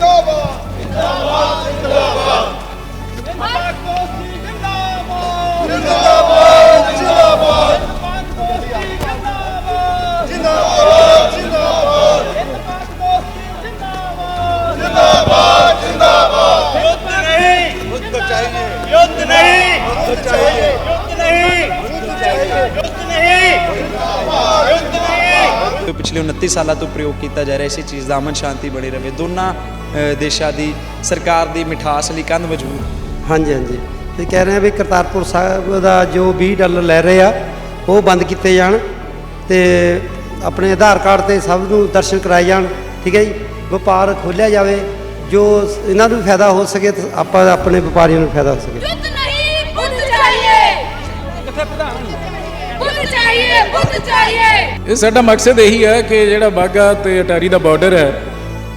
Готово! ਪਿਛਲੇ 29 ਸਾਲਾਂ ਤੋਂ ਪ੍ਰਯੋਗ ਕੀਤਾ ਜਾ ਰਿਹਾ ਇਸੇ ਚੀਜ਼ ਦਾ ਅਮਨ ਸ਼ਾਂਤੀ ਬਣੀ ਰਵੇ। ਦੋਨਾਂ ਦੇਸ਼ਾਂ ਦੀ ਸਰਕਾਰ ਦੀ ਮਿਠਾਸ ਲਈ ਕੰਧ ਮਜ਼ਬੂਤ। ਹਾਂਜੀ ਹਾਂਜੀ। ਇਹ ਕਹਿ ਰਹੇ ਆ ਵੀ ਕਰਤਾਰਪੁਰ ਸਾਹਿਬ ਦਾ ਜੋ 20 ਡਾਲਰ ਲੈ ਰਹੇ ਆ ਉਹ ਬੰਦ ਕੀਤੇ ਜਾਣ ਤੇ ਆਪਣੇ ਆਧਾਰ ਕਾਰਡ ਤੇ ਸਭ ਨੂੰ ਦਰਸ਼ਨ ਕਰਾਏ ਜਾਣ ਠੀਕ ਹੈ ਜੀ? ਵਪਾਰ ਖੋਲ੍ਹਿਆ ਜਾਵੇ ਜੋ ਇਹਨਾਂ ਨੂੰ ਫਾਇਦਾ ਹੋ ਸਕੇ ਤੇ ਆਪਾਂ ਆਪਣੇ ਵਪਾਰੀਆਂ ਨੂੰ ਫਾਇਦਾ ਹੋ ਸਕੇ। चाहिए बुद्ध चाहिए ਇਹ ਸਾਡਾ ਮਕਸਦ ਇਹੀ ਹੈ ਕਿ ਜਿਹੜਾ ਬਾਗਾ ਤੇ ਅਟਾਰੀ ਦਾ ਬਾਰਡਰ ਹੈ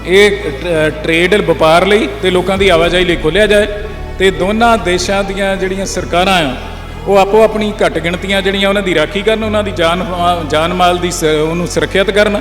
ਇਹ ਟ- ਟ੍ਰੇਡ ਵਪਾਰ ਲਈ ਤੇ ਲੋਕਾਂ ਦੀ ਆਵਾਜਾਈ ਲਈ ਖੋਲ੍ਹਿਆ ਜਾਏ ਤੇ ਦੋਨਾਂ ਦੇਸ਼ਾਂ ਦੀਆਂ ਜਿਹੜੀਆਂ ਸਰਕਾਰਾਂ ਆ ਉਹ ਆਪੋ ਆਪਣੀ ਘੱਟ ਗਿਣਤੀਆਂ ਜਿਹੜੀਆਂ ਉਹਨਾਂ ਦੀ ਰਾਖੀ ਕਰਨ ਉਹਨਾਂ ਦੀ ਜਾਨ ਜਾਨ ਮਾਲ ਦੀ ਸ- ਉਹਨੂੰ ਸੁਰੱਖਿਅਤ ਕਰਨ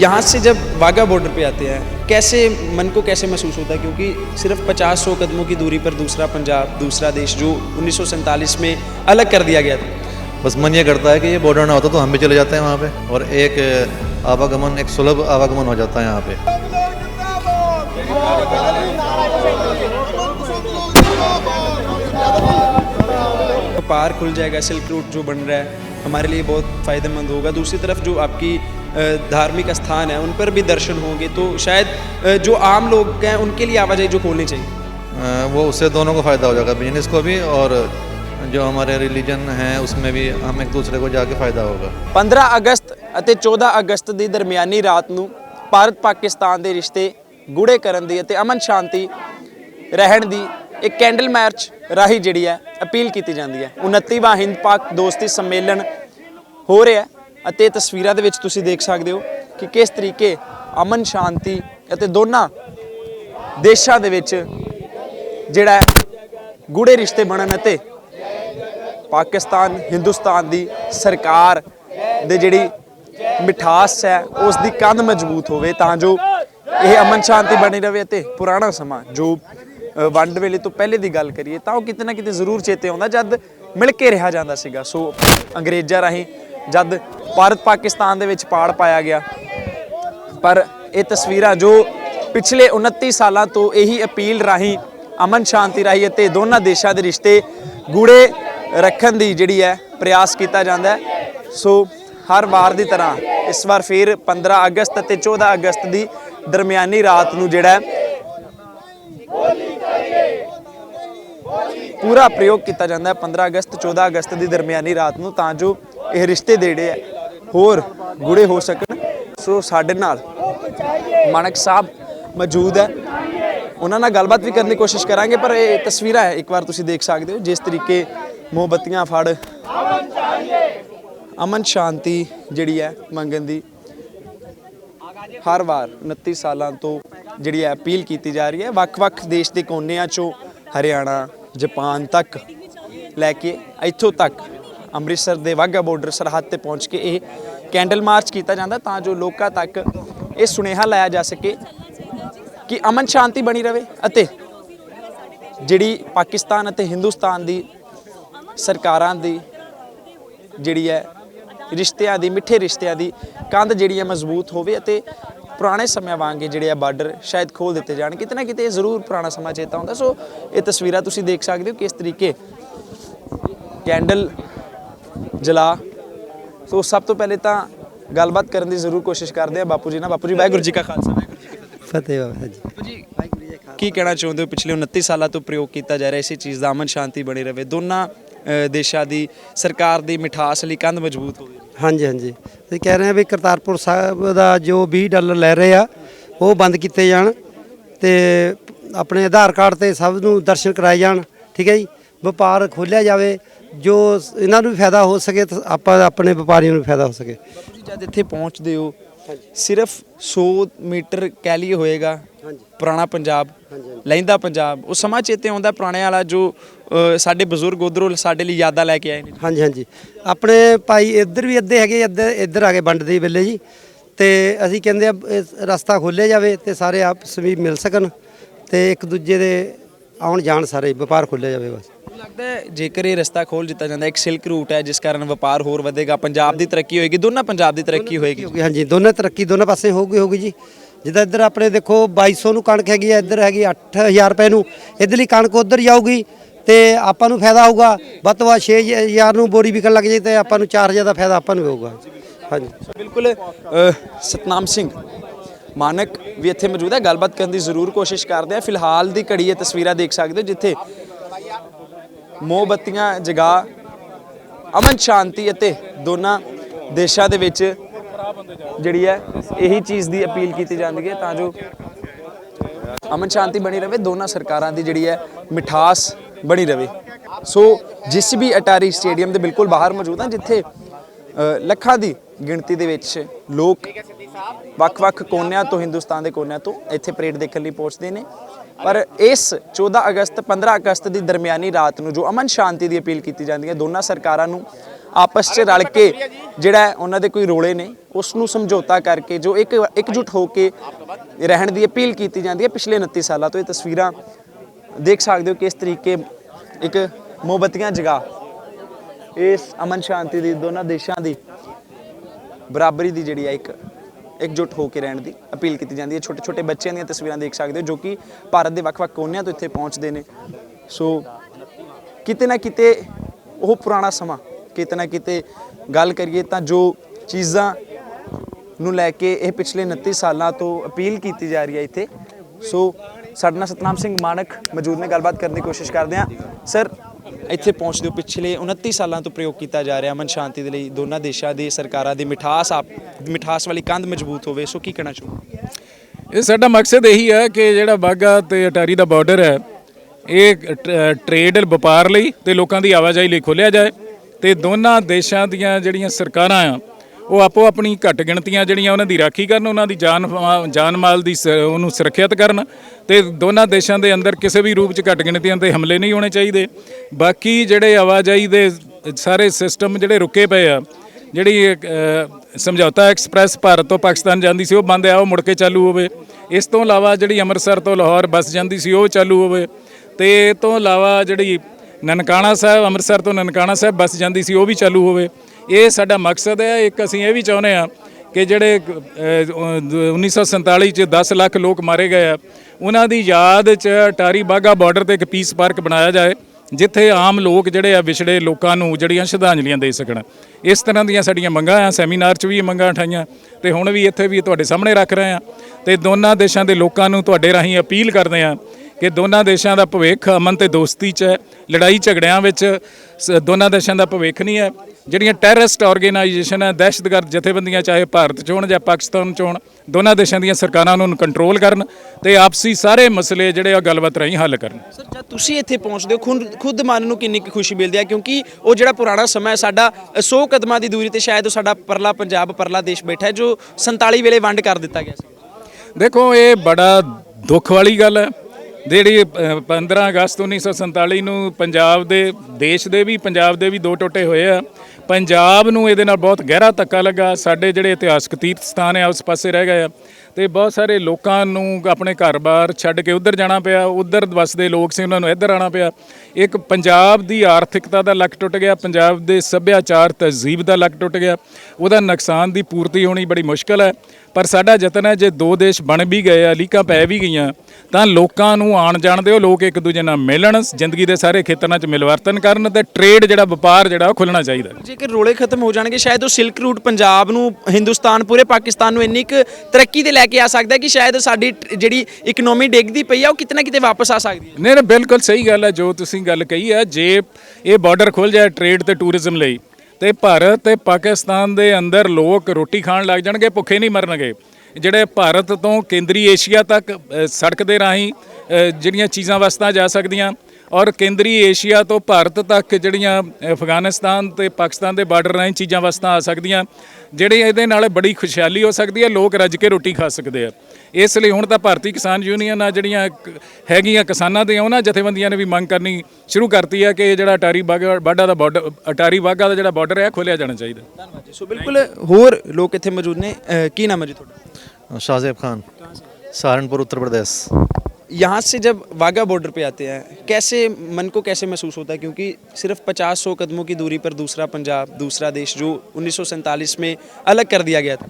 यहाँ से जब वाघा बॉर्डर पे आते हैं कैसे मन को कैसे महसूस होता है? क्योंकि सिर्फ़ 50-100 कदमों की दूरी पर दूसरा पंजाब दूसरा देश जो उन्नीस सौ सैंतालीस में अलग कर दिया गया था। बस मन ये करता है कि ये बॉर्डर ना होता तो हम भी चले जाते हैं वहाँ पे और एक आवागमन एक सुलभ आवागमन हो जाता है यहाँ पे। व्यापार खुल जाएगा सिल्क रूट जो बन रहा है हमारे लिए बहुत फ़ायदेमंद होगा दूसरी तरफ जो आपकी अ, धार्मिक स्थान है उन पर भी दर्शन होंगे तो शायद अ, जो आम लोग हैं उनके लिए आवाजाही जो खोलनी चाहिए अ, वो उससे दोनों को फ़ायदा हो जाएगा बिजनेस को भी और जो हमारे रिलीजन हैं उसमें भी हम एक दूसरे को जाके फ़ायदा होगा 15 ਅਗਸਤ ਅਤੇ 14 ਅਗਸਤ ਦੀ ਦਰਮਿਆਨੀ ਰਾਤ ਨੂੰ ਭਾਰਤ ਪਾਕਿਸਤਾਨ ਦੇ ਰਿਸ਼ਤੇ ਗੂੜੇ ਕਰਨ ਦੀ ਅਤੇ ਅਮਨ ਸ਼ਾਂਤੀ ਰਹਿਣ ਦੀ ਇੱਕ ਕੈਂਡਲ ਮਾਰਚ ਰਾਹੀਂ ਜਿਹੜੀ ਹੈ ਅਪੀਲ ਕੀਤੀ ਜਾਂਦੀ ਹੈ 29ਵਾਂ ਹਿੰਦ ਪਾਕ ਦੋਸਤੀ ਸੰਮੇਲਨ ਹੋ ਰਿਹਾ ਅਤੇ ਤਸਵੀਰਾਂ ਦੇ ਵਿੱਚ ਤੁਸੀਂ ਦੇਖ ਸਕਦੇ ਹੋ ਕਿ ਕਿਸ ਤਰੀਕੇ ਅਮਨ, ਸ਼ਾਂਤੀ ਅਤੇ ਦੋਨਾਂ ਦੇਸ਼ਾਂ ਦੇ ਵਿੱਚ ਜਿਹੜਾ ਹੈ ਗੂੜੇ ਰਿਸ਼ਤੇ ਬਣਨ ਅਤੇ ਪਾਕਿਸਤਾਨ, ਹਿੰਦੁਸਤਾਨ ਦੀ ਸਰਕਾਰ ਦੇ ਜਿਹੜੀ ਮਿਠਾਸ ਹੈ, ਉਸ ਦੀ ਕੰਧ ਮਜ਼ਬੂਤ ਹੋਵੇ ਤਾਂ ਜੋ ਇਹ ਅਮਨ, ਸ਼ਾਂਤੀ ਬਣੀ ਰਵੇ ਅਤੇ ਪੁਰਾਣਾ ਸਮਾਂ ਜੋ ਵੰਡ ਵੇਲੇ ਤੋਂ ਪਹਿਲੇ ਦੀ ਗੱਲ ਕਰੀਏ ਤਾਂ ਉਹ ਕਿਤੇ ਨਾ ਕਿਤੇ ਜ਼ਰੂਰ ਚੇਤੇ ਆਉਂਦਾ ਜਦ ਮਿਲ ਕੇ ਰਿਹਾ ਜਾਂਦਾ ਸੀਗਾ। ਸੋ ਅੰਗਰੇਜ਼ਾਂ ਰਾਹੀਂ ਜਦ ਭਾਰਤ ਪਾਕਿਸਤਾਨ ਦੇ ਵਿੱਚ ਪਾੜ ਪਾਇਆ ਗਿਆ। ਪਰ ਇਹ ਤਸਵੀਰਾਂ ਜੋ ਪਿਛਲੇ 29 ਸਾਲਾਂ ਤੋਂ ਇਹੀ ਅਪੀਲ ਰਾਹੀਂ, ਅਮਨ ਸ਼ਾਂਤੀ ਰਾਹੀਂ ਅਤੇ ਦੋਨਾਂ ਦੇਸ਼ਾਂ ਦੇ ਰਿਸ਼ਤੇ ਗੂੜੇ ਰੱਖਣ ਦੀ ਜਿਹੜੀ ਹੈ, ਪ੍ਰਯਾਸ ਕੀਤਾ ਜਾਂਦਾ ਹੈ। ਸੋ ਹਰ ਵਾਰ ਦੀ ਤਰ੍ਹਾਂ ਇਸ ਵਾਰ ਫਿਰ 15 ਅਗਸਤ ਅਤੇ 14 ਅਗਸਤ ਦੀ ਦਰਮਿਆਨੀ ਰਾਤ ਨੂੰ ਜਿਹੜਾ ਪੂਰਾ ਪ੍ਰਯੋਗ ਕੀਤਾ ਜਾਂਦਾ ਹੈ। 15 ਅਗਸਤ 14 ਅਗਸਤ ਦੀ ਦਰਮਿਆਨੀ ਰਾਤ ਨੂੰ ਤਾਂ ਜੋ ਇਹ ਰਿਸ਼ਤੇ ਦੇ ਜਿਹੜੇ ਹੈ ਹੋਰ ਗੂੜੇ ਹੋ ਸਕਣ। ਸੋ ਸਾਡੇ ਨਾਲ ਮਾਨਕ ਸਾਹਿਬ ਮੌਜੂਦ ਹੈ। ਉਹਨਾਂ ਨਾਲ ਗੱਲਬਾਤ ਵੀ ਕਰਨ ਦੀ ਕੋਸ਼ਿਸ਼ ਕਰਾਂਗੇ, ਪਰ ਇਹ ਤਸਵੀਰਾਂ ਹੈ, ਇੱਕ ਵਾਰ ਤੁਸੀਂ ਦੇਖ ਸਕਦੇ ਹੋ, ਜਿਸ ਤਰੀਕੇ ਮੋਮਬੱਤੀਆਂ ਫੜ। ਅਮਨ ਸ਼ਾਂਤੀ ਜਿਹੜੀ ਹੈ ਮੰਗਣ ਦੀ। ਹਰ ਵਾਰ 29 ਸਾਲਾਂ ਤੋਂ ਜਿਹੜੀ ਹੈ ਅਪੀਲ ਕੀਤੀ ਜਾ ਰਹੀ ਹੈ, ਵੱਖ-ਵੱਖ ਦੇਸ਼ ਦੇ ਕੋਨਿਆਂ ਚੋਂ ਹਰਿਆਣਾ, ਜਾਪਾਨ ਤੱਕ ਲੈ ਕੇ ਇੱਥੋਂ ਤੱਕ ਅੰਮ੍ਰਿਤਸਰ ਦੇ ਵਾਹਗਾ ਬਾਰਡਰ ਸਰਹੱਦ ਤੇ ਪਹੁੰਚ ਕੇ ਇਹ ਕੈਂਡਲ ਮਾਰਚ ਕੀਤਾ ਜਾਂਦਾ ਤਾਂ ਜੋ ਲੋਕਾਂ ਤੱਕ ਇਹ ਸੁਨੇਹਾ ਲਾਇਆ ਜਾ ਸਕੇ ਕਿ ਅਮਨ ਸ਼ਾਂਤੀ ਬਣੀ ਰਵੇ ਅਤੇ ਜਿਹੜੀ ਪਾਕਿਸਤਾਨ ਅਤੇ ਹਿੰਦੁਸਤਾਨ ਦੀ ਸਰਕਾਰਾਂ ਦੀ ਜਿਹੜੀ ਹੈ ਰਿਸ਼ਤਿਆਂ ਦੀ, ਮਿੱਠੇ ਰਿਸ਼ਤਿਆਂ ਦੀ ਕੰਧ ਜਿਹੜੀ ਹੈ ਮਜ਼ਬੂਤ ਹੋਵੇ ਅਤੇ ਪੁਰਾਣੇ ਸਮਿਆਂ ਵਾਂਗੇ ਜਿਹੜੇ ਆ ਬਾਰਡਰ ਸ਼ਾਇਦ ਖੋਲ ਦਿੱਤੇ ਜਾਣ। ਕਿਤੇ ਨਾ ਕਿਤੇ ਇਹ ਜ਼ਰੂਰ ਪੁਰਾਣਾ ਸਮਾਂ ਚੇਤਾ ਹੁੰਦਾ ਸੋ ਇਹ ਤਸਵੀਰਾਂ ਤੁਸੀਂ ਦੇਖ ਸਕਦੇ ਹੋ ਕਿਸ ਤਰੀਕੇ ਕੈਂਡਲ ਜਲਾ। ਸੋ ਸਭ ਤੋਂ ਪਹਿਲੇ ਤਾਂ ਗੱਲਬਾਤ ਕਰਨ ਦੀ ਜ਼ਰੂਰ ਕੋਸ਼ਿਸ਼ ਕਰਦੇ ਆ ਬਾਪੂ ਜੀ ਨਾਲ। ਬਾਪੂ ਜੀ ਵਾਹਿਗੁਰੂ ਜੀ ਕਾ ਖਾਲਸਾ ਵਾਹਿਗੁਰੂ ਜੀ ਕੀ ਫਤਿਹ। ਫਤਿਹ ਬਾਬਾ ਜੀ। ਕੀ ਕਹਿਣਾ ਚਾਹੁੰਦੇ ਹੋ? ਪਿਛਲੇ 29 ਸਾਲਾਂ ਤੋਂ ਪ੍ਰਯੋਗ ਕੀਤਾ ਜਾ ਰਿਹਾ ਇਸੇ ਚੀਜ਼ ਦਾ ਅਮਨ ਸ਼ਾਂਤੀ ਬਣੀ ਰਵੇ। ਦੋਨਾਂ ਦੇਸ਼ਾਂ ਦੀ ਸਰਕਾਰ ਦੀ ਮਿਠਾਸ ਲਈ ਕੰਧ ਮਜ਼ਬੂਤ ਹੋਵੇ ਹਾਂਜੀ ਹਾਂਜੀ। ਇਹ ਕਹਿ ਰਹੇ ਆ ਵੀ ਕਰਤਾਰਪੁਰ ਸਾਹਿਬ ਦਾ ਜੋ 20 ਡਾਲਰ ਲੈ ਰਹੇ ਆ ਉਹ ਬੰਦ ਕੀਤੇ ਜਾਣ ਤੇ ਆਪਣੇ ਆਧਾਰ ਕਾਰਡ ਤੇ ਸਭ ਨੂੰ ਦਰਸ਼ਨ ਕਰਾਏ ਜਾਣ। ਠੀਕ ਹੈ ਜੀ? ਵਪਾਰ ਖੋਲ੍ਹਿਆ ਜਾਵੇ ਜੋ ਇਹਨਾਂ ਨੂੰ ਫਾਇਦਾ ਹੋ ਸਕੇ ਤੇ ਆਪਾਂ ਆਪਣੇ ਵਪਾਰੀਆਂ ਨੂੰ ਫਾਇਦਾ ਹੋ ਸਕੇ। ਜੀ ਜਦ ਇੱਥੇ ਪਹੁੰਚਦੇ ਹੋ ਸਿਰਫ 100 ਮੀਟਰ ਕਹਿ ਲਈਏ ਹੋਏਗਾ ਪੁਰਾਣਾ ਪੰਜਾਬ ਲਹਿੰਦਾ ਪੰਜਾਬ ਉਹ ਸਮਾਂ ਚੇਤੇ ਆਉਂਦਾ ਪੁਰਾਣੇ ਵਾਲਾ ਜੋ ਸਾਡੇ ਬਜ਼ੁਰਗ ਉਧਰੋਂ ਸਾਡੇ ਲਈ ਯਾਦਾਂ ਲੈ ਕੇ ਆਏ ਨੇ ਹਾਂਜੀ ਹਾਂਜੀ। ਆਪਣੇ ਭਾਈ ਇੱਧਰ ਵੀ ਅੱਧੇ ਹੈਗੇ ਇੱਧਰ ਇੱਧਰ ਆ ਕੇ ਵੰਡ ਦੇ ਵੇਲੇ ਜੀ। ਤੇ ਅਸੀਂ ਕਹਿੰਦੇ ਆ ਰਸਤਾ ਖੋਲਿਆ ਜਾਵੇ ਤੇ ਸਾਰੇ ਆਪਸ ਵਿੱਚ ਮਿਲ ਸਕਣ ਤੇ ਇੱਕ ਦੂਜੇ ਦੇ ਆਉਣ ਜਾਣ ਸਾਰੇ ਵਪਾਰ ਖੋਲਿਆ ਜਾਵੇ ਬਸ। ਲੱਗਦਾ ਹੈ ਜੇਕਰ ਇਹ ਰਸਤਾ ਖੋਲ ਦਿੱਤਾ ਜਾਂਦਾ ਇੱਕ ਸਿਲਕ ਰੂਟ ਹੈ ਜਿਸ ਕਾਰਨ ਵਪਾਰ ਹੋਰ ਵਧੇਗਾ ਪੰਜਾਬ ਦੀ ਤਰੱਕੀ ਹੋਏਗੀ ਦੋਨਾਂ ਪੰਜਾਬ ਦੀ ਤਰੱਕੀ ਹੋਏਗੀ। ਹਾਂਜੀ ਦੋਨੇ ਤਰੱਕੀ ਦੋਨਾਂ ਪਾਸੇ ਹੋਊਗੀ ਹੋਊਗੀ ਜੀ। ਜਿੱਦਾਂ ਇੱਧਰ ਆਪਣੇ ਦੇਖੋ 2200 ਨੂੰ ਕਣਕ ਹੈਗੀ ਆ ਇੱਧਰ ਹੈਗੀ 8000 ਰੁਪਏ ਨੂੰ। ਇੱਧਰਲੀ ਕਣਕ ਉੱਧਰ ਜਾਊਗੀ ਤੇ ਆਪਾਂ ਨੂੰ ਫਾਇਦਾ ਹੋਊਗਾ। ਵੱਧ ਤੋਂ ਵੱਧ 6000 ਨੂੰ ਬੋਰੀ ਵਿਕਣ ਲੱਗ ਜੇ ਤੇ ਆਪਾਂ ਨੂੰ 4000 ਦਾ ਫਾਇਦਾ ਆਪਾਂ ਨੂੰ ਹੋਊਗਾ। ਹਾਂਜੀ। ਬਿਲਕੁਲ ਸਤਨਾਮ ਸਿੰਘ ਮਾਨਕ ਵੀ ਇੱਥੇ ਮੌਜੂਦ ਹੈ। ਗੱਲਬਾਤ ਕਰਨ ਦੀ ਜ਼ਰੂਰ ਕੋਸ਼ਿਸ਼ ਕਰਦੇ ਆ ਫਿਲਹਾਲ ਦੀ ਘੜੀ ਇਹ ਤਸਵੀਰਾਂ ਦੇਖ ਸਕਦੇ ਹੋ ਜਿੱਥੇ ਮੋਮਬੱਤੀਆਂ ਜਗਾ ਅਮਨ ਸ਼ਾਂਤੀ ਅਤੇ ਦੋਨਾਂ ਦੇਸ਼ਾਂ ਦੇ ਵਿੱਚ ਜਿਹੜੀ ਹੈ, ਇਹੀ ਚੀਜ਼ ਦੀ ਅਪੀਲ ਕੀਤੀ ਜਾਂਦੀ ਹੈ ਤਾਂ ਜੋ ਅਮਨ ਸ਼ਾਂਤੀ ਬਣੀ ਰਵੇ ਦੋਨਾਂ ਸਰਕਾਰਾਂ ਦੀ ਜਿਹੜੀ ਹੈ, ਮਿਠਾਸ ਬਣੀ ਰਵੇ ਸੋ ਜਿਸ ਵੀ ਅਟਾਰੀ ਸਟੇਡੀਅਮ ਦੇ ਬਿਲਕੁਲ ਬਾਹਰ ਮੌਜੂਦ ਹਾਂ ਜਿੱਥੇ ਲੱਖਾਂ ਦੀ ਗਿਣਤੀ ਦੇ ਵਿੱਚ ਲੋਕ ਵੱਖ-ਵੱਖ ਕੋਨਿਆਂ ਤੋਂ, ਹਿੰਦੁਸਤਾਨ ਦੇ ਕੋਨਿਆਂ ਤੋਂ ਇੱਥੇ ਪਰੇਡ ਦੇਖਣ ਲਈ ਪਹੁੰਚਦੇ ਨੇ ਪਰ ਇਸ 14 ਅਗਸਤ 15 ਅਗਸਤ ਦੀ ਦਰਮਿਆਨੀ ਰਾਤ ਨੂੰ ਜੋ ਅਮਨ ਸ਼ਾਂਤੀ ਦੀ ਅਪੀਲ ਕੀਤੀ ਜਾਂਦੀ ਹੈ, ਦੋਨਾਂ ਸਰਕਾਰਾਂ ਨੂੰ ਆਪਸ 'ਚ ਰਲ ਕੇ ਜਿਹੜਾ ਉਹਨਾਂ ਦੇ ਕੋਈ ਰੋਲੇ ਨੇ, ਉਸ ਨੂੰ ਸਮਝੌਤਾ ਕਰਕੇ ਜੋ ਇੱਕ ਇਕਜੁੱਟ ਹੋ ਕੇ ਰਹਿਣ ਦੀ ਅਪੀਲ ਕੀਤੀ ਜਾਂਦੀ ਹੈ, ਪਿਛਲੇ 29 ਸਾਲਾਂ ਤੋਂ ਇਹ ਤਸਵੀਰਾਂ ਦੇਖ ਸਕਦੇ ਹੋ ਕਿਸ ਤਰੀਕੇ ਇੱਕ ਮੋਮਬੱਤੀਆਂ ਜਗਾ ਇਸ ਅਮਨ ਸ਼ਾਂਤੀ ਦੀ, ਦੋਨਾਂ ਦੇਸ਼ਾਂ ਦੀ ਬਰਾਬਰੀ ਦੀ ਜਿਹੜੀ ਹੈ ਇੱਕ ਇਕਜੁੱਟ ਹੋ ਕੇ ਰਹਿਣ ਦੀ ਅਪੀਲ ਕੀਤੀ ਜਾਂਦੀ ਹੈ। ਛੋਟੇ ਛੋਟੇ ਬੱਚਿਆਂ ਦੀਆਂ ਤਸਵੀਰਾਂ ਦੇਖ ਸਕਦੇ ਹੋ ਜੋ ਕਿ ਭਾਰਤ ਦੇ ਵੱਖ-ਵੱਖ ਕੋਨਿਆਂ ਤੋਂ ਇੱਥੇ ਪਹੁੰਚਦੇ ਨੇ। ਸੋ ਕਿਤੇ ਨਾ ਕਿਤੇ ਉਹ ਪੁਰਾਣਾ ਸਮਾਂ, ਕਿਤੇ ਨਾ ਕਿਤੇ ਗੱਲ ਕਰੀਏ ਤਾਂ ਜੋ ਚੀਜ਼ਾਂ ਨੂੰ ਲੈ ਕੇ ਇਹ ਪਿਛਲੇ 29 ਸਾਲਾਂ ਤੋਂ ਅਪੀਲ ਕੀਤੀ ਜਾ ਰਹੀ ਹੈ ਇੱਥੇ। ਸੋ ਸਾਡੇ ਨਾਲ ਸਤਨਾਮ ਸਿੰਘ ਮਾਨਕ ਮੌਜੂਦ ਨੇ। ਗੱਲਬਾਤ ਕਰਨ ਦੀ ਕੋਸ਼ਿਸ਼ ਕਰਦੇ ਹਾਂ। ਸਰ ਇੱਥੇ ਪਹੁੰਚਦੇ ਹੋ ਪਿਛਲੇ 29 ਸਾਲਾਂ ਤੋਂ ਪ੍ਰਯੋਗ ਕੀਤਾ ਜਾ ਰਿਹਾ ਅਮਨ ਸ਼ਾਂਤੀ ਦੇ ਲਈ ਦੋਨਾਂ ਦੇਸ਼ਾਂ ਦੀ ਸਰਕਾਰਾਂ ਦੀ ਮਿਠਾਸ ਆਪ, ਮਿਠਾਸ ਵਾਲੀ ਕੰਧ ਮਜ਼ਬੂਤ ਹੋਵੇ, ਸੋ ਕੀ ਕਹਿਣਾ ਚਾਹੋਗੇ? ਇਹ ਸਾਡਾ ਮਕਸਦ ਇਹੀ ਹੈ ਕਿ ਜਿਹੜਾ ਬਾਗਾ ਤੇ ਅਟਾਰੀ ਦਾ ਬਾਰਡਰ ਹੈ, ਇਹ ਟ- ਟ੍ਰੇਡ ਵਪਾਰ ਲਈ ਤੇ ਲੋਕਾਂ ਦੀ ਆਵਾਜਾਈ ਲਈ ਖੋਲਿਆ ਜਾਏ ਤੇ ਦੋਨਾਂ ਦੇਸ਼ਾਂ ਦੀਆਂ ਜਿਹੜੀਆਂ ਸਰਕਾਰਾਂ ਆ ਉਹ ਆਪੋ ਆਪਣੀ ਘੱਟ ਗਿਣਤੀਆਂ ਜਿਹੜੀਆਂ ਉਹਨਾਂ ਦੀ ਰਾਖੀ ਕਰਨ, ਉਹਨਾਂ ਦੀ ਜਾਨ ਮਾ- ਜਾਨ ਮਾਲ ਦੀ ਸ- ਉਹਨੂੰ ਸੁਰੱਖਿਅਤ ਕਰਨ ਤੇ ਦੋਨਾਂ ਦੇਸ਼ਾਂ ਦੇ ਅੰਦਰ ਕਿਸੇ ਵੀ ਰੂਪ 'ਚ ਘੱਟ ਗਿਣਤੀਆਂ ਤੇ ਹਮਲੇ ਨਹੀਂ ਹੋਣੇ ਚਾਹੀਦੇ। ਬਾਕੀ ਜਿਹੜੇ ਆਵਾਜਾਈ ਦੇ ਸਾਰੇ ਸਿਸਟਮ ਜਿਹੜੇ ਰੁਕੇ ਪਏ ਆ, ਜਿਹੜੀ ਸਮਝੌਤਾ ਐਕਸਪ੍ਰੈਸ ਭਾਰਤ ਤੋਂ ਪਾਕਿਸਤਾਨ ਜਾਂਦੀ ਸੀ, ਉਹ ਬੰਦ ਆ, ਉਹ ਮੁੜ ਕੇ ਚਾਲੂ ਹੋਵੇ। ਇਸ ਤੋਂ ਇਲਾਵਾ ਜਿਹੜੀ ਅੰਮ੍ਰਿਤਸਰ ਤੋਂ ਲਾਹੌਰ ਬੱਸ ਜਾਂਦੀ ਸੀ, ਉਹ ਚਾਲੂ ਹੋਵੇ। ਤੇ ਇਹ ਤੋਂ ਇਲਾਵਾ ਜਿਹੜੀ ਨਨਕਾਣਾ ਸਾਹਿਬ, ਅੰਮ੍ਰਿਤਸਰ ਤੋਂ ਨਨਕਾਣਾ ਸਾਹਿਬ ਬੱਸ ਜਾਂਦੀ ਸੀ, ਉਹ ਵੀ ਚਾਲੂ ਹੋਵੇ। ਇਹ ਸਾਡਾ ਮਕਸਦ ਹੈ ਇੱਕ ਅਸੀਂ ਇਹ ਵੀ ਚਾਹੁੰਦੇ ਆ ਕਿ ਜਿਹੜੇ ਅ, ਅ, 1947 ਚ 10 ਲੱਖ ਲੋਕ ਮਾਰੇ ਗਏ ਆ ਉਹਨਾਂ ਦੀ ਯਾਦ ਚ ਟਾਰੀ ਬਾਗਾ ਬਾਰਡਰ ਤੇ ਇੱਕ ਪੀਸ ਪਾਰਕ ਬਣਾਇਆ ਜਾਏ ਜਿੱਥੇ ਆਮ ਲੋਕ ਜਿਹੜੇ ਆ ਵਿਛੜੇ ਲੋਕਾਂ ਨੂੰ ਜਿਹੜੀਆਂ ਸ਼ਰਧਾਂਜਲੀਆਂ ਦੇ ਸਕਣ। ਇਸ ਤਰ੍ਹਾਂ ਦੀਆਂ ਸਾਡੀਆਂ ਮੰਗਾਂ ਆ ਸੈਮੀਨਾਰ 'ਚ ਵੀ ਮੰਗਾਂ ਉਠਾਈਆਂ ਤੇ ਹੁਣ ਵੀ ਇੱਥੇ ਵੀ ਤੁਹਾਡੇ ਸਾਹਮਣੇ ਰੱਖ ਰਹੇ ਆ ਤੇ ਦੋਨਾਂ ਦੇਸ਼ਾਂ ਦੇ ਲੋਕਾਂ ਨੂੰ ਤੁਹਾਡੇ ਰਾਹੀਂ ਅਪੀਲ ਕਰਦੇ ਆ ਕਿ ਦੋਨਾਂ ਦੇਸ਼ਾਂ ਦਾ ਭਵਿੱਖ ਅਮਨ ਤੇ ਦੋਸਤੀ 'ਚ ਹੈ ਲੜਾਈ ਝਗੜਿਆਂ ਵਿੱਚ ਸ- ਦੋਨਾਂ ਦੇਸ਼ਾਂ ਦਾ ਭਵਿੱਖ ਨਹੀਂ ਹੈ। ਜਿਹੜੀਆਂ ਟੈਰਰਿਸਟ ਆਰਗੇਨਾਈਜੇਸ਼ਨ ਹੈ ਦਹਿਸ਼ਤਗਰਦ ਜਥੇਬੰਦੀਆਂ ਚਾਹੇ ਭਾਰਤ 'ਚ ਹੋਣ ਜਾਂ ਪਾਕਿਸਤਾਨ 'ਚ ਹੋਣ ਦੋਨਾਂ ਦੇਸ਼ਾਂ ਦੀਆਂ ਸਰਕਾਰਾਂ ਨੂੰ ਕੰਟਰੋਲ ਕਰਨ ਤੇ ਆਪਸੀ ਸਾਰੇ ਮਸਲੇ ਜਿਹੜੇ ਆ ਗੱਲਬਾਤ ਰਾਹੀਂ ਹੱਲ ਕਰਨ। ਸਰ ਜਦ ਤੁਸੀਂ ਇੱਥੇ ਪਹੁੰਚਦੇ ਹੋ ਖੁਦ ਖੁਦ ਮਨ ਨੂੰ ਕਿੰਨੀ ਕੁ ਖੁਸ਼ੀ ਮਿਲਦੀ ਹੈ? ਕਿਉਂਕਿ ਉਹ ਜਿਹੜਾ ਪੁਰਾਣਾ ਸਮਾਂ ਹੈ ਸਾਡਾ 100 ਕਦਮਾਂ ਦੀ ਦੂਰੀ ਤੇ ਸ਼ਾਇਦ ਉਹ ਸਾਡਾ ਪਰਲਾ ਪੰਜਾਬ ਪਰਲਾ ਦੇਸ਼ ਬੈਠਾ ਹੈ ਜੋ 47 ਵੇਲੇ ਵੰਡ ਕਰ ਦਿੱਤਾ ਗਿਆ ਸੀ। ਦੇਖੋ ਇਹ ਬੜਾ ਦੁੱਖ ਵਾਲੀ ਗੱਲ ਹੈ। ਜਿਹੜੀ ਅ, 15 ਅਗਸਤ 1947 ਨੂੰ ਪੰਜਾਬ ਦੇ ਦੇਸ਼ ਦੇ ਵੀ ਪੰਜਾਬ ਦੇ ਵੀ ਦੋ ਟੋਟੇ ਹੋਏ ਆ। ਪੰਜਾਬ ਨੂੰ ਇਹਦੇ ਨਾਲ ਬਹੁਤ ਗਹਿਰਾ ਧੱਕਾ ਲੱਗਾ। ਸਾਡੇ ਜਿਹੜੇ ਇਤਿਹਾਸਕ ਤੀਰਥ ਸਥਾਨ ਆ ਉਸ ਪਾਸੇ ਰਹਿ ਗਏ ਆ। ਤੇ ਬਹੁਤ ਸਾਰੇ ਲੋਕਾਂ ਨੂੰ ਆਪਣੇ ਘਰ-ਬਾਰ ਛੱਡ ਕੇ ਉੱਧਰ ਜਾਣਾ ਪਿਆ, ਉੱਧਰ ਵਸਦੇ ਲੋਕ ਸੀ, ਉਹਨਾਂ ਨੂੰ ਇੱਧਰ ਆਉਣਾ ਪਿਆ। ਇੱਕ ਪੰਜਾਬ ਦੀ ਆਰਥਿਕਤਾ ਦਾ ਲੱਕ ਟੁੱਟ ਗਿਆ, ਪੰਜਾਬ ਦੇ ਸੱਭਿਆਚਾਰ ਤਹਿਜ਼ੀਬ ਦਾ ਲੱਕ ਟੁੱਟ ਗਿਆ। ਉਹਦਾ ਨੁਕਸਾਨ ਦੀ ਪੂਰਤੀ ਹੋਣੀ ਬੜੀ ਮੁਸ਼ਕਲ ਹੈ, ਪਰ ਸਾਡਾ ਯਤਨ ਹੈ, ਜੇ ਦੋ ਦੇਸ਼ ਬਣ ਵੀ ਗਏ ਆ, ਲੀਕਾਂ ਪੈ ਵੀ ਗਈਆਂ, ਤਾਂ ਲੋਕਾਂ ਨੂੰ ਆਣ ਜਾਣ ਦਿਓ, ਲੋਕ ਇੱਕ ਦੂਜੇ ਨਾਲ ਮਿਲਣ, ਜ਼ਿੰਦਗੀ ਦੇ ਸਾਰੇ ਖੇਤਰਾਂ 'ਚ ਮਿਲਵਰਤਨ ਕਰਨ ਤੇ ਟ੍ਰੇਡ ਜਿਹੜਾ, ਵਪਾਰ ਜਿਹੜਾ, ਉਹ ਖੁੱਲਣਾ ਚਾਹੀਦਾ ਜੇਕਰ ਰੋਲੇ ਖਤਮ ਹੋ ਜਾਣਗੇ, ਸ਼ਾਇਦ ਉਹ ਸਿਲਕ ਰੂਟ ਪੰਜਾਬ ਨੂੰ, ਹਿੰਦੁਸਤਾਨ, ਪੂਰੇ ਪਾਕਿਸਤਾਨ ਨੂੰ ਇੰਨੀ ਕੁ ਤਰੱਕੀ ਦੇ ਲੈ ਕੇ ਆ ਸਕਦਾ ਕਿ ਸ਼ਾਇਦ ਸਾਡੀ ਜਿਹੜੀ ਇਕਨੋਮੀ ਡਿੱਗਦੀ ਪਈ ਆ, ਉਹ ਕਿਤੇ ਨਾ ਕਿਤੇ ਵਾਪਸ ਆ ਸਕਦੀ ਹੈ? ਨਹੀਂ ਨਹੀਂ, ਬਿਲਕੁਲ ਸਹੀ ਗੱਲ ਹੈ, ਜੋ ਤੁਸੀਂ ਗੱਲ ਕਹੀ ਹੈ, ਜੇ ਇਹ ਬਾਰਡਰ ਖੁੱਲ ਜਾਏ ਟ੍ਰੇਡ ਤੇ ਟੂਰਿਜ਼ਮ ਲਈ, ਤੇ ਭਾਰਤ ਤੇ ਪਾਕਿਸਤਾਨ ਦੇ ਅੰਦਰ ਲੋਕ ਰੋਟੀ ਖਾਣ ਲੱਗ ਜਾਣਗੇ, ਭੁੱਖੇ ਨਹੀਂ ਮਰਨਗੇ। ਜਿਹੜੇ ਭਾਰਤ ਤੋਂ ਕੇਂਦਰੀ ਏਸ਼ੀਆ ਤੱਕ ਸੜਕ ਦੇ ਰਾਹੀਂ ਜਿਹੜੀਆਂ ਚੀਜ਼ਾਂ ਵਸਤਾਂ ਜਾ ਸਕਦੀਆਂ ਔਰ ਕੇਂਦਰੀ ਏਸ਼ੀਆ ਤੋਂ ਭਾਰਤ ਤੱਕ ਜਿਹੜੀਆਂ ਅਫਗਾਨਿਸਤਾਨ ਤੇ ਪਾਕਿਸਤਾਨ ਦੇ ਬਾਰਡਰ ਰਾਹੀਂ ਚੀਜ਼ਾਂ ਵਸਤਾਂ ਆ ਸਕਦੀਆਂ ਜਿਹੜੇ ਇਹਦੇ ਨਾਲ ਬੜੀ ਖੁਸ਼ਹਾਲੀ ਹੋ ਸਕਦੀ ਹੈ ਲੋਕ ਰੱਜ ਕੇ ਰੋਟੀ ਖਾ ਸਕਦੇ ਆ। ਇਸ ਲਈ ਹੁਣ ਤਾਂ ਭਾਰਤੀ ਕਿਸਾਨ ਯੂਨੀਅਨ ਆ ਜਿਹੜੀਆਂ ਹੈਗੀਆਂ ਕਿਸਾਨਾਂ ਦੇ ਉਹਨਾਂ ਜਥੇਬੰਦੀਆਂ ਨੇ ਵੀ ਮੰਗ ਕਰਨੀ ਸ਼ੁਰੂ ਕਰਤੀ ਹੈ ਕਿ ਇਹ ਜਿਹੜਾ ਅਟਾਰੀ ਬਾਗਾ ਦਾ ਬਾਰਡਰ ਅਟਾਰੀ ਬਾਗਾ ਦਾ ਜਿਹੜਾ ਬਾਰਡਰ ਹੈ ਖੋਲਿਆ ਜਾਣਾ ਚਾਹੀਦਾ। ਧੰਨਵਾਦ ਜੀ। ਸੋ ਬਿਲਕੁਲ ਹੋਰ ਲੋਕ ਇੱਥੇ ਮੌਜੂਦ ਨੇ। ਕੀ ਨਾਮ ਹੈ ਜੀ ਤੁਹਾਡਾ? ਸ਼ਾਹਜ਼ੇਬ ਖਾਨ ਸਹਾਰਨਪੁਰ ਉੱਤਰ ਪ੍ਰਦੇਸ਼। यहाँ से जब वाघा बॉर्डर पे आते हैं, कैसे मन को कैसे महसूस होता है? क्योंकि सिर्फ़ 50-100 कदमों की दूरी पर दूसरा पंजाब, दूसरा देश, जो उन्नीस सौ सैंतालीस में अलग कर दिया गया था।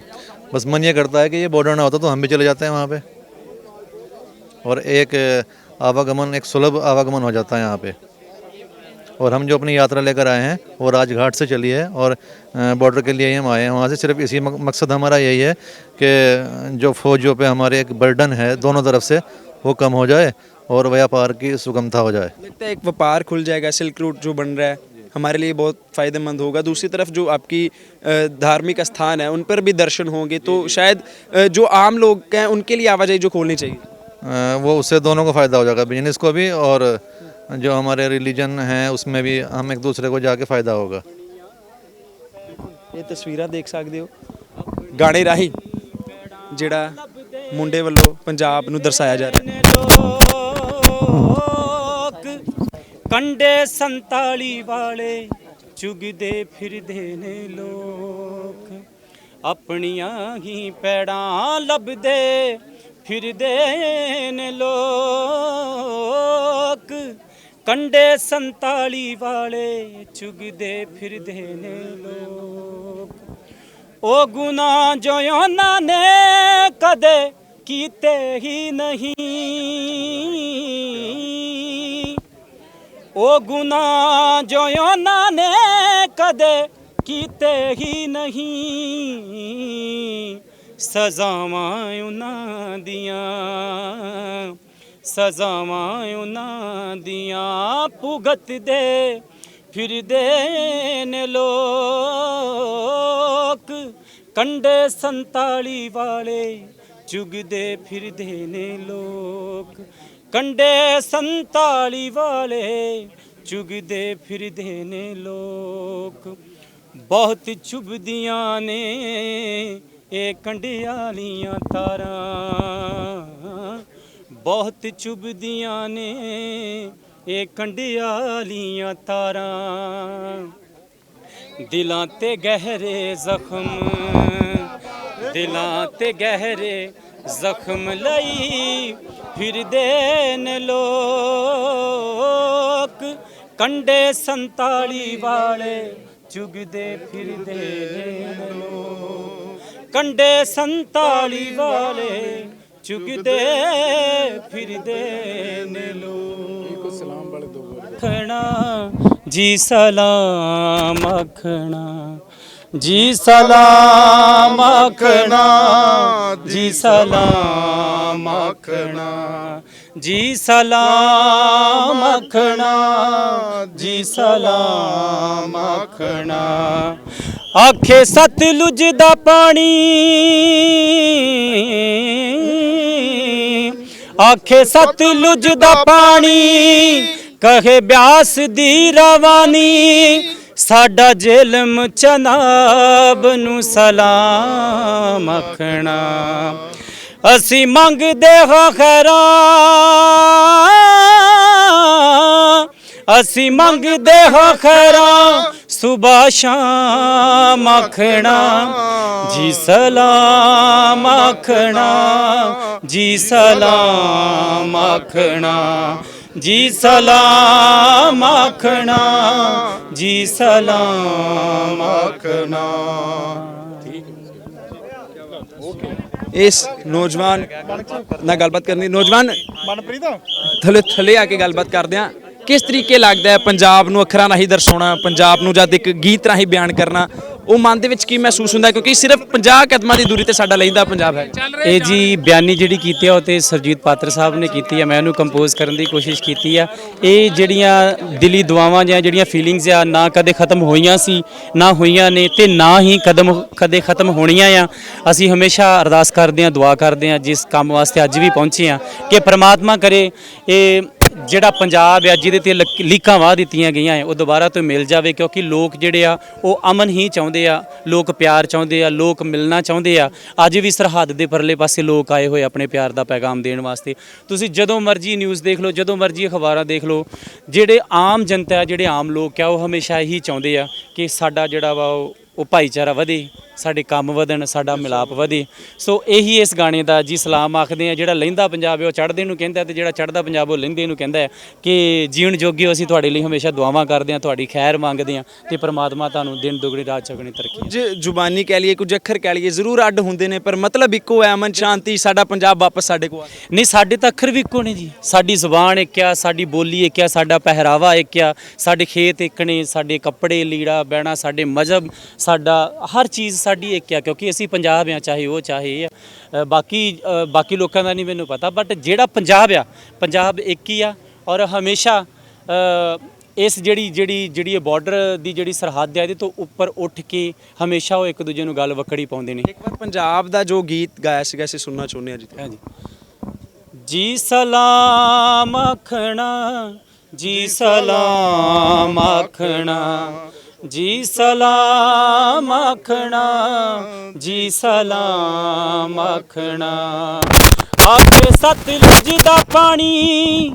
बस मन ये करता है कि ये बॉर्डर ना होता तो हम भी चले जाते हैं वहाँ पे। और एक आवागमन, एक सुलभ आवागमन हो जाता है यहाँ पे। और हम जो अपनी यात्रा लेकर आए हैं, वो राजघाट से चली है और बॉर्डर के लिए ही हम आए हैं। वहाँ से सिर्फ़ इसी मकसद हमारा यही है कि, जो फौजियों पे हमारे एक बर्डन है दोनों तरफ़ से वो कम हो जाए और व्यापार की सुगमता हो जाए लगता है एक व्यापार खुल जाएगा सिल्क रूट जो बन रहा है हमारे लिए बहुत फ़ायदेमंद होगा दूसरी तरफ जो आपकी अ, धार्मिक स्थान है उन पर भी दर्शन होंगे तो शायद अ, जो आम लोग हैं उनके लिए आवाजाही जो खोलनी चाहिए अ, वो उससे दोनों को फ़ायदा हो जाएगा बिजनेस को भी और जो हमारे रिलीजन हैं उसमें भी हम एक दूसरे को जाके फ़ायदा होगा ਇਹ ਤਸਵੀਰਾਂ ਦੇਖ ਸਕਦੇ ਹੋ ਗਾਣੇ ਰਾਹੀਂ ਜਿਹੜਾ ਮੁੰਡੇ ਵੱਲੋਂ ਪੰਜਾਬ ਨੂੰ ਦਰਸਾਇਆ ਜਾ ਰਿਹਾ ਹੈ। ਕੰਡੇ 47 ਵਾਲੇ ਚੁਗਦੇ ਫਿਰਦੇ ਨੇ ਲੋਕ। ਆਪਣੀਆਂ ਹੀ ਪੈੜਾਂ ਲੱਭਦੇ ਫਿਰਦੇ ਨੇ ਲੋਕ। ਕੰਡੇ 47 ਵਾਲੇ ਚੁਗਦੇ ਫਿਰਦੇ ਨੇ ਲੋਕ। ਉਹ ਗੁਨਾਹ ਜੋ ਉਹਨਾਂ ਨੇ ਕਦੇ ਕੀਤੇ ਹੀ ਨਹੀਂ। ਉਹ ਗੁਨਾਹ ਜੋ ਉਹਨਾਂ ਨੇ ਕਦੇ ਕੀਤੇ ਹੀ ਨਹੀਂ। ਸਜ਼ਾਵਾਂ ਉਹਨਾਂ ਦੀਆਂ, ਸਜ਼ਾਵਾਂ ਉਹਨਾਂ ਦੀਆਂ ਭੁਗਤਦੇ ਫਿਰਦੇ ਨੇ ਲੋਕ। ਕੰਡੇ 47 ਵਾਲੇ ਚੁਗਦੇ ਫਿਰਦੇ ਨੇ ਲੋਕ। ਕੰਡੇ 47 ਵਾਲੇ ਚੁਗਦੇ ਫਿਰਦੇ ਨੇ ਲੋਕ। ਬਹੁਤ ਚੁਭਦੀਆਂ ਨੇ ਇਹ ਕੰਡਿਆਲੀਆਂ ਤਾਰਾਂ। ਬਹੁਤ ਚੁਭਦੀਆਂ ਨੇ ਇਹ ਕੰਡਿਆਲੀਆਂ ਤਾਰਾਂ। ਦਿਲਾਂ ਤੇ ਗਹਿਰੇ ਜ਼ਖਮ ਦਿਲਾਂ ਤੇ ਗਹਿਰੇ ਜ਼ਖਮ ਲਈ ਫਿਰਦੇ ਨੇ ਲੋਕ। ਕੰਡੇ 47 ਵਾਲੇ ਚੁਗਦੇ ਫਿਰਦੇ ਨੇ ਲੋਕ। ਕੰਡੇ 47 ਵਾਲੇ ਚੁਗਦੇ ਫਿਰਦੇ ਨੇ ਲੋਕ ਸਲਾਮ ਵਾਲੇ ਦੋ ਆਖਣਾ ਜੀ ਸਲਾਮ ਆਖਣਾ ਜੀ ਸਲਾਮ ਆਖਣਾ, ਜੀ ਸਲਾਮ ਆਖਣਾ, ਜੀ ਸਲਾਮ ਆਖਣਾ, ਜੀ ਸਲਾਮ ਆਖਣਾ। ਆਖੇ ਸਤਲੁਜ ਦਾ ਪਾਣੀ, ਆਖੇ ਸਤਲੁਜ ਦਾ ਪਾਣੀ, ਕਹੇ ਬਿਆਸ ਦੀ ਰਵਾਨੀ ਸਾਡਾ ਜੇਲਮ ਚਨਾਬ ਨੂੰ ਸਲਾਮ ਆਖਣਾ। ਅਸੀਂ ਮੰਗਦੇ ਹਾਂ ਖੈਰਾਂ। ਅਸੀਂ ਮੰਗਦੇ ਹਾਂ ਖੈਰਾਂ ਸੁਬਾ ਸ਼ਾਮ ਆਖਣਾ। ਜੀ ਸਲਾਮ ਆਖਣਾ, ਜੀ ਸਲਾਮ ਆਖਣਾ। ਜੀ ਸਲਾਮ ਆਖਣਾ ਜੀ ਸਲਾਮ ਆਖਣਾ। ਇਸ ਨੌਜਵਾਨ ਨਾਲ ਗੱਲਬਾਤ ਕਰਨੀ ਨੌਜਵਾਨ ਮਨਪ੍ਰੀਤ? ਥੱਲੇ ਥੱਲੇ ਆ ਕੇ ਗੱਲਬਾਤ ਕਰਦੇ ਆ ਕਿਸ ਤਰੀਕੇ ਲੱਗਦਾ ਹੈ ਪੰਜਾਬ ਨੂੰ ਅੱਖਰਾਂ ਰਾਹੀਂ ਦਰਸਾਉਣਾ ਪੰਜਾਬ ਨੂੰ ਜਦ ਇੱਕ ਗੀਤ ਰਾਹੀਂ ਬਿਆਨ ਕਰਨਾ? ਉਹ ਮਨ ਦੇ ਵਿੱਚ ਕੀ ਮਹਿਸੂਸ ਹੁੰਦਾ? ਕਿਉਂਕਿ ਸਿਰਫ 50 ਕਦਮਾਂ ਦੀ ਦੂਰੀ ਤੇ ਸਾਡਾ ਲੈਂਦਾ ਪੰਜਾਬ ਹੈ। ਇਹ ਜੀ ਬਿਆਨੀ ਜਿਹੜੀ ਕੀਤੀ ਆ ਉਹ ਤੇ ਸਰਜੀਤ ਪਾਤਰ ਸਾਹਿਬ ਨੇ ਕੀਤੀ ਆ। ਮੈਂ ਉਹਨੂੰ ਕੰਪੋਜ਼ ਕਰਨ ਦੀ ਕੋਸ਼ਿਸ਼ ਕੀਤੀ ਆ। ਇਹ ਜਿਹੜੀਆਂ ਦਿਲੀ ਦੁਆਵਾਂ ਜਾਂ ਜਿਹੜੀਆਂ ਫੀਲਿੰਗਸ ਆ ਨਾ ਕਦੇ ਖਤਮ ਹੋਈਆਂ ਸੀ ਨਾ ਹੋਈਆਂ ਨੇ ਤੇ ਨਾ ਹੀ ਕਦਮ ਕਦੇ ਖਤਮ ਹੋਣੀਆਂ ਆ। ਅਸੀਂ ਹਮੇਸ਼ਾ ਅਰਦਾਸ ਕਰਦੇ ਆ ਦੁਆ ਕਰਦੇ ਆ ਜਿਸ ਕੰਮ ਵਾਸਤੇ ਅੱਜ ਵੀ ਪਹੁੰਚੇ ਆ ਕਿ ਪ੍ਰਮਾਤਮਾ ਕਰੇ। ਇਹ ਜਿਹੜਾ ਪੰਜਾਬ ਆ, ਜਿਹਦੇ ਤੇ ਲਕ ਲੀਕਾਂ ਵਾਹ ਦਿੱਤੀਆਂ ਗਈਆਂ ਹੈ ਉਹ ਦੁਬਾਰਾ ਤੋਂ ਮਿਲ ਜਾਵੇ, ਕਿਉਂਕਿ ਲੋਕ ਜਿਹੜੇ ਆ, ਉਹ ਅਮਨ ਹੀ ਚਾਹੁੰਦੇ ਆ, ਲੋਕ ਪਿਆਰ ਚਾਹੁੰਦੇ ਆ, ਲੋਕ ਮਿਲਣਾ ਚਾਹੁੰਦੇ ਆ। ਅੱਜ ਵੀ ਸਰਹੱਦ ਦੇ ਪਰਲੇ ਪਾਸੇ ਲੋਕ ਆਏ ਹੋਏ ਆਪਣੇ ਪਿਆਰ ਦਾ ਪੈਗਾਮ ਦੇਣ ਵਾਸਤੇ। ਤੁਸੀਂ ਜਦੋਂ ਮਰਜ਼ੀ ਨਿਊਜ਼ ਦੇਖ ਲਓ, ਜਦੋਂ ਮਰਜ਼ੀ ਅਖਬਾਰਾਂ ਦੇਖ ਲਓ, ਜਿਹੜੇ ਆਮ ਜਨਤਾ, ਜਿਹੜੇ ਆਮ ਲੋਕ ਆ, ਉਹ ਹਮੇਸ਼ਾ ਇਹੀ ਚਾਹੁੰਦੇ ਆ ਕਿ ਸਾਡਾ ਜਿਹੜਾ ਵਾ, ਉਹ ਉਹ ਭਾਈਚਾਰਾ ਵਧੇ। ਸਾਡੇ ਕੰਮ ਵਧਣ ਸਾਡਾ ਮਿਲਾਪ ਵਧੇ। ਸੋ ਇਹੀ ਇਸ ਗਾਣੇ ਦਾ ਜੀ ਸਲਾਮ ਆਖਦੇ ਆ ਜਿਹੜਾ ਲਹਿੰਦਾ ਪੰਜਾਬ ਉਹ ਚੜ੍ਹਦੇ ਨੂੰ ਕਹਿੰਦਾ ਤੇ ਜਿਹੜਾ ਚੜ੍ਹਦਾ ਪੰਜਾਬ ਉਹ ਲਹਿੰਦੇ ਨੂੰ ਕਹਿੰਦਾ ਕਿ ਜੀਣ ਜੋਗੀ ਅਸੀਂ ਤੁਹਾਡੇ ਲਈ ਹਮੇਸ਼ਾ ਦੁਆਵਾਂ ਕਰਦੇ ਆ ਤੁਹਾਡੀ ਖੈਰ ਮੰਗਦੇ ਆ ਤੇ ਪ੍ਰਮਾਤਮਾ ਤੁਹਾਨੂੰ ਦਿਨ ਦੁਗਣੀ ਰਾਤ ਚੌਗਣੀ ਤਰੱਕੀ ਕੁਝ ਜ਼ੁਬਾਨੀ ਕਹਿ ਲਈਏ ਕੁਝ ਅੱਖਰ ਕਹਿ ਲਈਏ ਜ਼ਰੂਰ ਅੱਡ ਹੁੰਦੇ ਨੇ ਪਰ ਮਤਲਬ ਇੱਕੋ ਹੈ ਅਮਨ ਸ਼ਾਂਤੀ ਸਾਡਾ ਪੰਜਾਬ ਵਾਪਸ ਸਾਡੇ ਕੋਲ ਨਹੀਂ ਸਾਡੇ ਤਾਂ ਅੱਖਰ ਵੀ ਇੱਕੋ ਨੇ ਜੀ। ਸਾਡੀ ਜ਼ੁਬਾਨ ਇੱਕ ਆ ਸਾਡੀ ਬੋਲੀ ਇੱਕ ਆ ਸਾਡਾ ਪਹਿਰਾਵਾ ਇੱਕ ਆ ਸਾਡੇ ਖੇਤ ਇੱਕ ਨੇ ਸਾਡੇ ਕੱਪੜੇ ਲੀੜਾ ਬਹਿਣਾ ਸਾਡੇ ਮਜ਼ਹਬ ਸਾਡਾ ਹਰ ਚੀਜ਼ ਸਾਡੀ ਇੱਕ ਆ ਕਿਉਂਕਿ ਅਸੀਂ ਪੰਜਾਬ ਆ ਚਾਹੇ ਉਹ ਚਾਹੇ ਇਹ ਆ। ਬਾਕੀ ਬਾਕੀ ਲੋਕਾਂ ਦਾ ਨਹੀਂ ਮੈਨੂੰ ਪਤਾ ਬਟ ਜਿਹੜਾ ਪੰਜਾਬ ਆ ਪੰਜਾਬ ਇੱਕ ਹੀ ਆ ਔਰ ਹਮੇਸ਼ਾ ਇਸ ਜਿਹੜੀ ਜਿਹੜੀ ਜਿਹੜੀ ਬਾਰਡਰ ਦੀ ਜਿਹੜੀ ਸਰਹੱਦ ਹੈ ਇਹਦੇ ਤੋਂ ਉੱਪਰ ਉੱਠ ਕੇ ਹਮੇਸ਼ਾ ਉਹ ਇੱਕ ਦੂਜੇ ਨੂੰ ਗੱਲ ਵਕੜੀ ਪਾਉਂਦੇ ਨੇ। ਇੱਕ ਵਾਰ ਪੰਜਾਬ ਦਾ ਜੋ ਗੀਤ ਗਾਇਆ ਸੀਗਾ ਅਸੀਂ ਸੁਣਨਾ ਚਾਹੁੰਦੇ ਹਾਂ ਜੀ। ਹਾਂਜੀ। ਜੀ ਸਲਾਮ ਆਖਣਾ ਜੀ ਸਲਾਮ ਆਖਣਾ ਜੀ ਸਲਾਮ ਆਖਣਾ, ਜੀ ਸਲਾਮ ਆਖਣਾ। ਆਖੇ ਸਤਲੁਜ ਦਾ ਪਾਣੀ,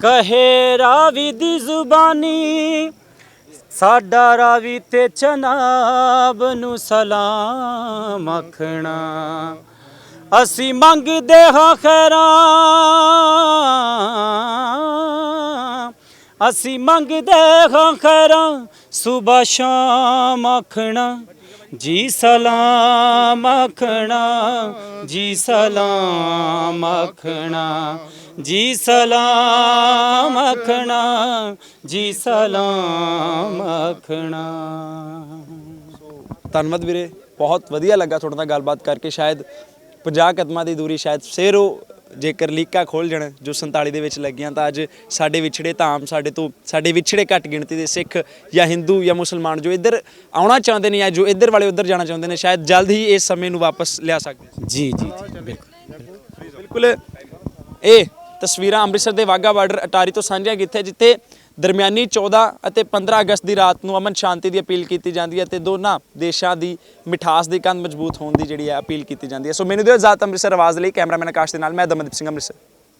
ਕਹੇ ਰਾਵੀ ਦੀ ਜ਼ੁਬਾਨੀ। ਸਾਡਾ ਰਾਵੀ ਤੇ ਚਨਾਬ ਨੂੰ ਸਲਾਮ ਆਖਣਾ। ਅਸੀਂ ਮੰਗਦੇ ਹਾਂ ਖੈਰਾਂ ਅਸੀਂ ਮੰਗਦੇ ਹਾਂ ਖੈਰਾਂ ਸੁਬਾ ਸ਼ਾਮ ਆਖਣਾ, ਜੀ ਸਲਾਮ ਆਖਣਾ, ਜੀ ਸਲਾਮ ਆਖਣਾ, ਜੀ ਸਲਾਮ ਆਖਣਾ, ਜੀ ਸਲਾਮ ਆਖਣਾ। ਧੰਨਵਾਦ ਵੀਰੇ, ਬਹੁਤ ਵਧੀਆ ਲੱਗਾ ਤੁਹਾਡੇ ਨਾਲ ਗੱਲਬਾਤ ਕਰਕੇ, ਸ਼ਾਇਦ 50 ਕਦਮਾਂ ਦੀ ਦੂਰੀ ਸ਼ਾਇਦ ਫੇਰ ਉਹ ਜੇਕਰ ਲੀਕਾ ਖੋਲ ਜਾਣ ਜੋ 47 ਦੇ ਵਿੱਚ ਲੱਗੀਆਂ ਤਾਂ ਅੱਜ ਸਾਡੇ ਵਿਛੜੇ ਧਾਮ ਸਾਡੇ ਤੋਂ ਸਾਡੇ ਵਿਛੜੇ ਘੱਟ ਗਿਣਤੀ ਦੇ ਸਿੱਖ ਜਾਂ ਹਿੰਦੂ ਜਾਂ ਮੁਸਲਮਾਨ ਜੋ ਇੱਧਰ ਆਉਣਾ ਚਾਹੁੰਦੇ ਨੇ ਜਾਂ ਜੋ ਇੱਧਰ ਵਾਲੇ ਉੱਧਰ ਜਾਣਾ ਚਾਹੁੰਦੇ ਨੇ ਸ਼ਾਇਦ ਜਲਦ ਹੀ ਇਸ ਸਮੇਂ ਨੂੰ ਵਾਪਸ ਲਿਆ ਸਕਦੇ ਜੀ ਜੀ ਜੀ ਬਿਲਕੁਲ। ਬਿਲਕੁਲ। ਇਹ ਤਸਵੀਰਾਂ ਅੰਮ੍ਰਿਤਸਰ ਦੇ ਵਾਹਗਾ ਬਾਰਡਰ ਅਟਾਰੀ ਤੋਂ ਸਾਂਝੀਆਂ ਕੀਤੀਆਂ ਜਿੱਥੇ ਦਰਮਿਆਨੀ 14 ਅਤੇ 15 ਅਗਸਤ ਦੀ ਰਾਤ ਨੂੰ ਅਮਨ ਸ਼ਾਂਤੀ ਦੀ ਅਪੀਲ ਕੀਤੀ ਜਾਂਦੀ ਹੈ ਤੇ ਦੋਨਾਂ ਦੇਸ਼ਾਂ ਦੀ ਮਿਠਾਸ ਦੀ ਕੰਧ ਮਜ਼ਬੂਤ ਹੋਣ ਦੀ ਜਿਹੜੀ ਹੈ ਅਪੀਲ ਕੀਤੀ ਜਾਂਦੀ ਹੈ। ਸੋ ਮੈਨੂੰ ਦਿਓ ਇਜਾਜ਼ਤ, ਅੰਮ੍ਰਿਤਸਰ ਆਵਾਜ਼ ਲਈ ਕੈਮਰਾਮੈਨ ਆਕਾਸ਼ ਦੇ ਨਾਲ, ਮੈਂ ਦਮਨਦੀਪ ਸਿੰਘ ਅੰਮ੍ਰਿਤਸਰ।